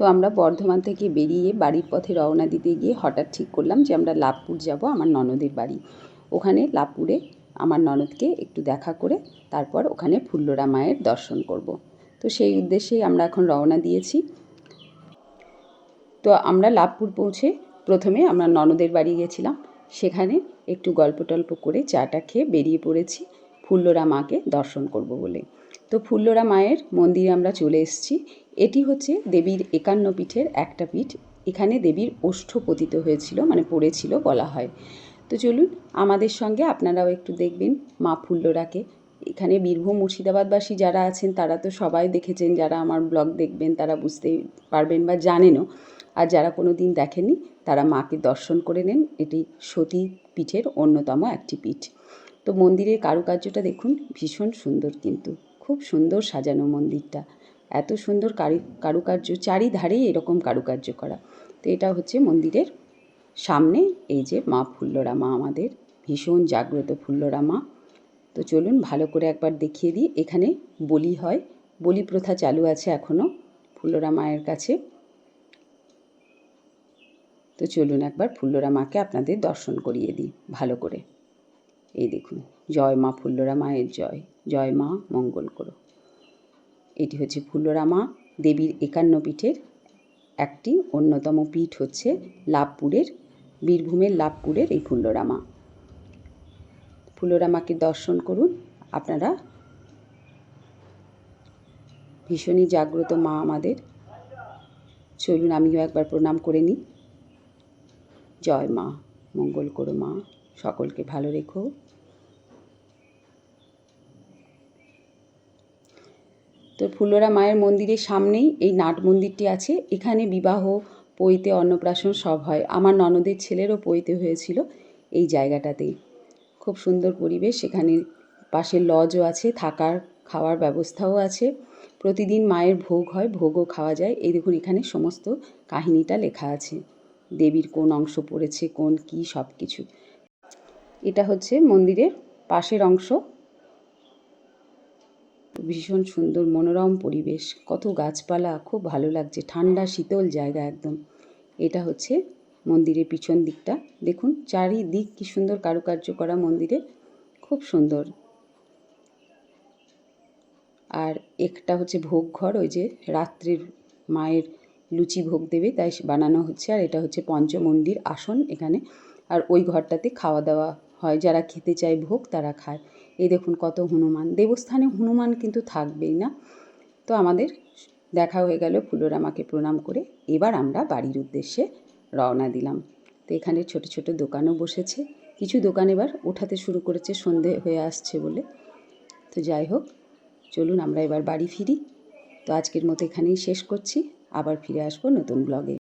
তো আমরা বর্ধমান থেকে বেরিয়ে বাড়ির পথে রওনা দিতে গিয়ে হঠাৎ ঠিক করলাম যে আমরা লাভপুর যাব আমার ননদের বাড়ি। ওখানে লাভপুরে আমার ননদকে একটু দেখা করে তারপর ওখানে ফুল্লরা মায়ের দর্শন করব। তো সেই উদ্দেশ্যেই আমরা এখন রওনা দিয়েছি। তো আমরা লাভপুর পৌঁছে প্রথমে আমরা ননদের বাড়ি গেছিলাম। সেখানে একটু গল্প টল্প করে চাটা খেয়ে বেরিয়ে পড়েছি ফুল্লরা মাকে দর্শন করব বলে। তো ফুল্লরা মায়ের মন্দিরে আমরা চলে এসেছি। এটি হচ্ছে দেবীর একান্ন পীঠের একটা পীঠ। এখানে দেবীর ওষ্ঠ পতিত হয়েছিল মানে পড়েছিল বলা হয়। তো চলুন, আমাদের সঙ্গে আপনারাও একটু দেখবেন মা ফুল্লরাকে। এখানে বীরভূম মুর্শিদাবাদবাসী যারা আছেন, তারা তো সবাই দেখেছেন, যারা আমার ব্লগ দেখবেন, তারা বুঝতেই পারবেন বা জানেনও। আর যারা কোনো দিন দেখেননি, তারা মাকে দর্শন করে নেন। এটি সতী পীঠের অন্যতম একটি পীঠ। তো মন্দিরের কারুকার্যটা দেখুন, ভীষণ সুন্দর কিন্তু। খুব সুন্দর সাজানো মন্দিরটা। এত সুন্দর কারু, কারুকার্য চারিধারেই এরকম কারুকার্য করা। তো এটা হচ্ছে মন্দিরের সামনে, এই যে মা ফুল্লরা মা আমাদের, ভীষণ জাগ্রত ফুল্লরা মা তো চলুন ভালো করে একবার দেখিয়ে দিই, এখানে বলি হয়, বলি প্রথা চালু আছে এখনও ফুল্লরা মায়ের কাছে। তো চলুন একবার ফুল্লরা মাকে আপনাদের দর্শন করিয়ে দিই, ভালো করে। এই দেখুন, জয় মা ফুল্লরা মায়ের জয় জয় মা মঙ্গল করো। এটি হচ্ছে ফুল্লরা মা দেবীর একান্ন পীঠের একটি অন্যতম পীঠ হচ্ছে লাভপুরের, বীরভূমের লাভপুরের এই ফুল্লরা মা ফুল্লরা মাকে দর্শন করুন, আপনারা ভীষণই জাগ্রত মা আমাদের। চলুন, আমিও একবার প্রণাম করে নিই। জয় মা, মঙ্গল করো মা, সকলকে ভালো রেখো। তো ফুলরা মায়ের মন্দিরের সামনেই এই নাট মন্দিরটি আছে। এখানে বিবাহ, পৈতে অন্নপ্রাশন সব হয়। আমার ননদের ছেলেরও পৈতে হয়েছিল এই জায়গাটাতেই। খুব সুন্দর পরিবেশ। সেখানে পাশে লজও আছে, থাকার, খাওয়ার ব্যবস্থাও আছে। প্রতিদিন মায়ের ভোগ হয়, ভোগও খাওয়া যায়। এই দেখুন, এখানে সমস্ত কাহিনীটা লেখা আছে। দেবীর কোন অংশ পড়েছে, কোন কি সব কিছু এটা হচ্ছে মন্দিরের পাশের অংশ। ভীষণ সুন্দর মনোরম পরিবেশ। কত গাছপালা, খুব ভালো লাগছে। ঠান্ডা, শীতল জায়গা একদম। এটা হচ্ছে মন্দিরের পিছন দিকটা। দেখুন, চারিদিক কি সুন্দর কারুকার্য করা মন্দিরে। খুব সুন্দর। আর একটা হচ্ছে ভোগ ঘর ওই যে রাত্রির মায়ের লুচি ভোগ দেবে, তাই বানানো হচ্ছে। আর এটা হচ্ছে পঞ্চমন্দির আসন এখানে। আর ওই ঘরটাতে খাওয়া দাওয়া হয়, যারা খেতে চায় ভোগ তারা খায়। এই দেখুন কত হনুমান। দেবস্থানে হনুমান কিন্তু থাকবেই না। তো আমাদের দেখা হয়ে গেল ফুলোরামাকে প্রণাম করে। এবার আমরা বাড়ির উদ্দেশ্যে রওনা দিলাম। তো এখানে ছোট ছোট দোকানও বসেছে। কিছু দোকান এবার ওঠাতে শুরু করেছে, সন্ধে হয়ে আসছে বলে। তো যাই হোক, চলুন আমরা এবার বাড়ি ফিরি। তো আজকের মতো এখানেই শেষ করছি। আবার ফিরে আসব নতুন ব্লগে।